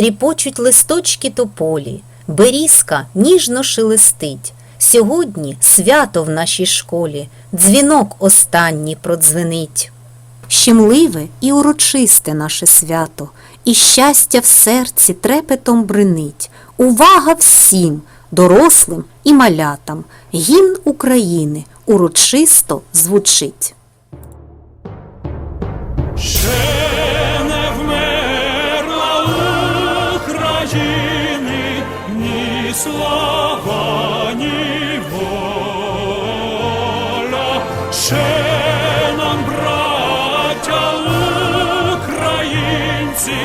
Тріпочуть листочки тополі, берізка ніжно шелестить. Сьогодні свято в нашій школі, дзвінок останній продзвенить. Щемливе і урочисте наше свято, і щастя в серці трепетом бринить. Увага всім, дорослим і малятам, гімн України урочисто звучить. Слава, ні воля. Ще нам, браття українці,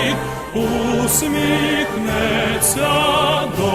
усміхнеться доля.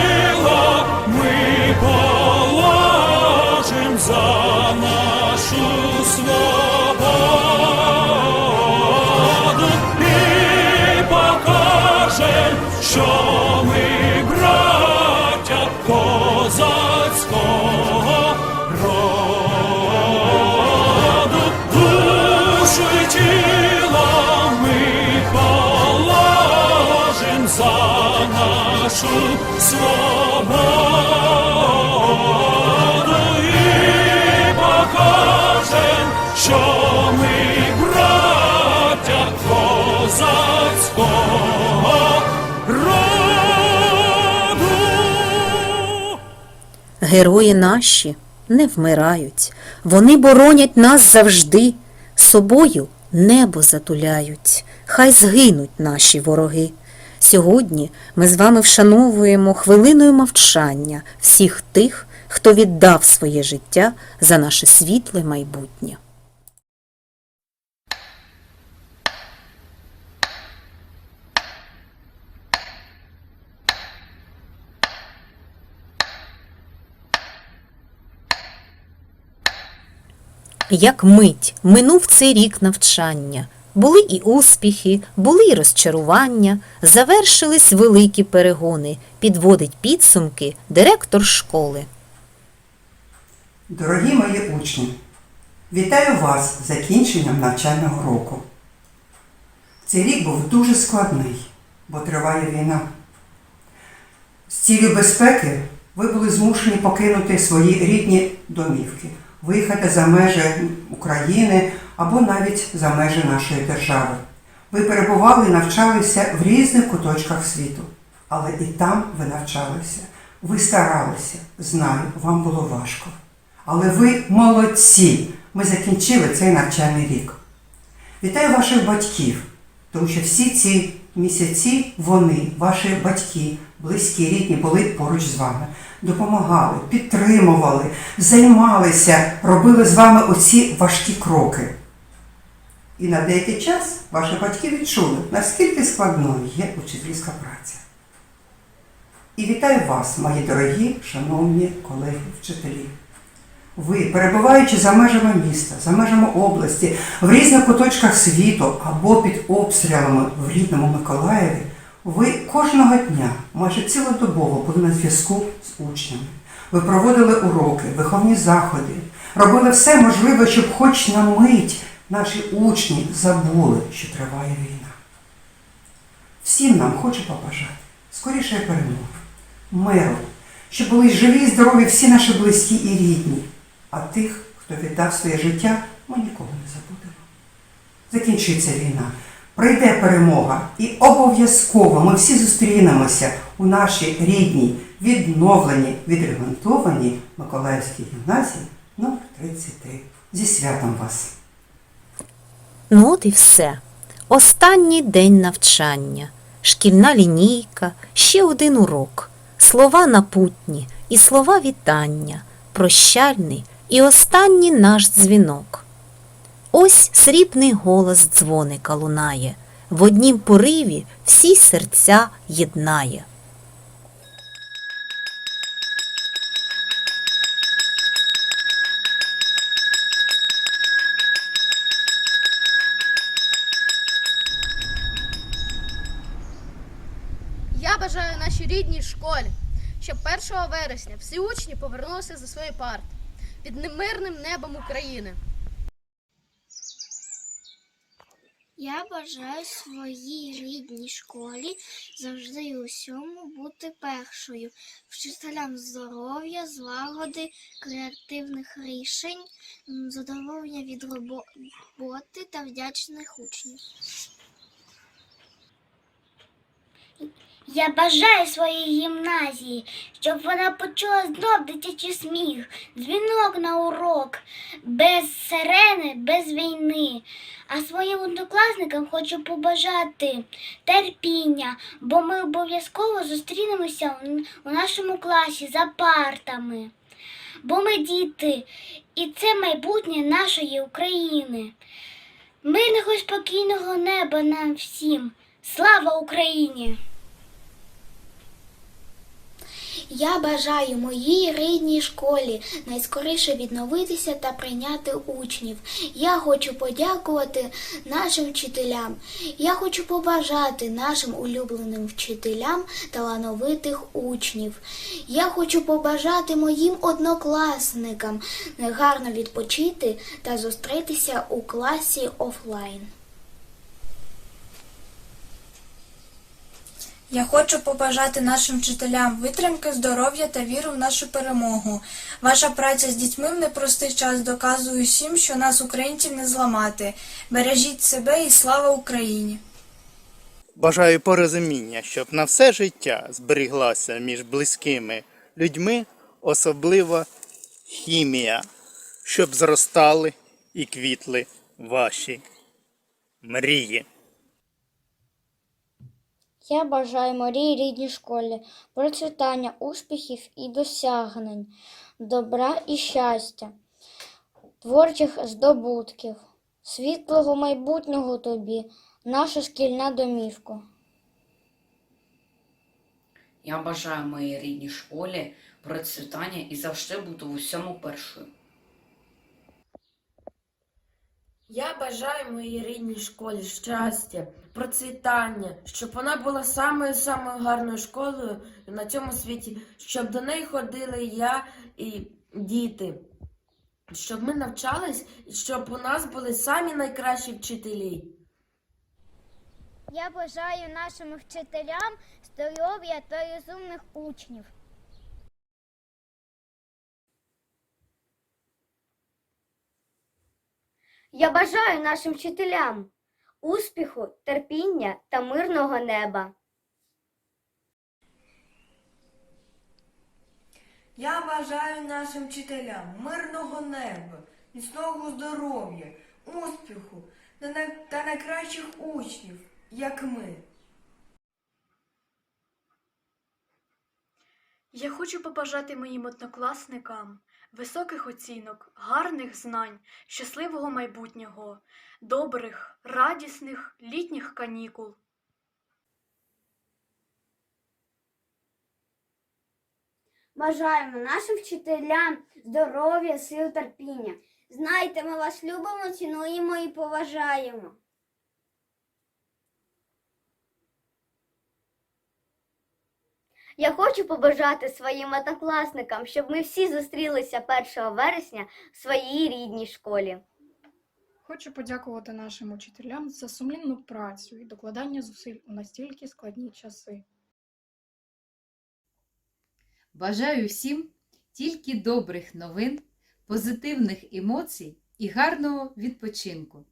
тіло ми положим за нашу свободу і що ми браття козацького. Герої наші не вмирають, вони боронять нас завжди, собою небо затуляють, хай згинуть наші вороги. Сьогодні ми з вами вшановуємо хвилиною мовчання всіх тих, хто віддав своє життя за наше світле майбутнє. Як мить минув цей рік навчання. Були і успіхи, були і розчарування, завершились великі перегони, підводить підсумки директор школи. Дорогі мої учні, вітаю вас з закінченням навчального року. Цей рік був дуже складний, бо триває війна. З цілею безпеки ви були змушені покинути свої рідні домівки, виїхати за межі України або навіть за межі нашої держави. Ви перебували і навчалися в різних куточках світу, але і там ви навчалися. Ви старалися, знаю, вам було важко. Але ви молодці! Ми закінчили цей навчальний рік. Вітаю ваших батьків, тому що всі ці місяці вони, ваші батьки, близькі, рідні, були поруч з вами, допомагали, підтримували, займалися, робили з вами оці важкі кроки. І на деякий час ваші батьки відчули, наскільки складною є учительська праця. І вітаю вас, мої дорогі, шановні колеги-вчителі. Ви, перебуваючи за межами міста, за межами області, в різних куточках світу або під обстрілами в рідному Миколаєві, ви кожного дня, майже цілодобово були на зв'язку з учнями. Ви проводили уроки, виховні заходи, робили все можливе, щоб хоч на мить наші учні забули, що триває війна. Всім нам хочу побажати скорішої перемоги, миру, щоб були живі і здорові всі наші близькі і рідні, а тих, хто віддав своє життя, ми ніколи не забудемо. Закінчиться війна, прийде перемога, і обов'язково ми всі зустрінемося у нашій рідній, відновленій, відремонтованій Миколаївській гімназії номер 33. Зі святом вас! Ну от і все. Останній день навчання, шкільна лінійка, ще один урок, слова напутні і слова вітання. прощальний і останній наш дзвінок. Ось срібний голос дзвоника лунає, в однім пориві всі серця єднає. Я бажаю нашій рідній школі, щоб 1 вересня всі учні повернулися за свої парти під мирним небом України. Я бажаю своїй рідній школі завжди і усьому бути першою, вчителям здоров'я, злагоди, креативних рішень, задоволення від роботи та вдячних учнів. Я бажаю своїй гімназії, щоб вона почула знов дитячий сміх, дзвінок на урок, без сирени, без війни. А своїм однокласникам хочу побажати терпіння, бо ми обов'язково зустрінемося у- нашому класі за партами. Бо ми діти, і це майбутнє нашої України. Мирного спокійного неба нам всім. Слава Україні! Я бажаю моїй рідній школі найскоріше відновитися та прийняти учнів. Я хочу подякувати нашим вчителям. Я хочу побажати нашим улюбленим вчителям талановитих учнів. Я хочу побажати моїм однокласникам гарно відпочити та зустрітися у класі офлайн. Я хочу побажати нашим вчителям витримки, здоров'я та віру в нашу перемогу. Ваша праця з дітьми в непростий час доказує всім, що нас, українців, не зламати. Бережіть себе і слава Україні! Бажаю порозуміння, щоб на все життя зберіглася між близькими людьми особлива хімія, щоб зростали і квітли ваші мрії. Я бажаю моїй рідній школі процвітання, успіхів і досягнень, добра і щастя, творчих здобутків, світлого майбутнього тобі, наша шкільна домівка. Я бажаю моїй рідній школі процвітання і завжди бути в усьому першою. Я бажаю моїй рідній школі щастя, процвітання, щоб вона була самою самою гарною школою на цьому світі, щоб до неї ходили я і діти, щоб ми навчались і щоб у нас були самі найкращі вчителі. Я бажаю нашим вчителям здоров'я та розумних учнів. Я бажаю нашим вчителям успіху, терпіння та мирного неба. Я бажаю нашим вчителям мирного неба, міцного здоров'я, успіху та най- та найкращих учнів, як ми. Я хочу побажати моїм однокласникам високих оцінок, гарних знань, щасливого майбутнього, добрих, радісних літніх канікул. Бажаємо нашим вчителям здоров'я, сил, терпіння. Знайте, ми вас любимо, цінуємо і поважаємо. Я хочу побажати своїм однокласникам, щоб ми всі зустрілися 1 вересня в своїй рідній школі. Хочу подякувати нашим учителям за сумлінну працю і докладання зусиль у настільки складні часи. Бажаю всім тільки добрих новин, позитивних емоцій і гарного відпочинку.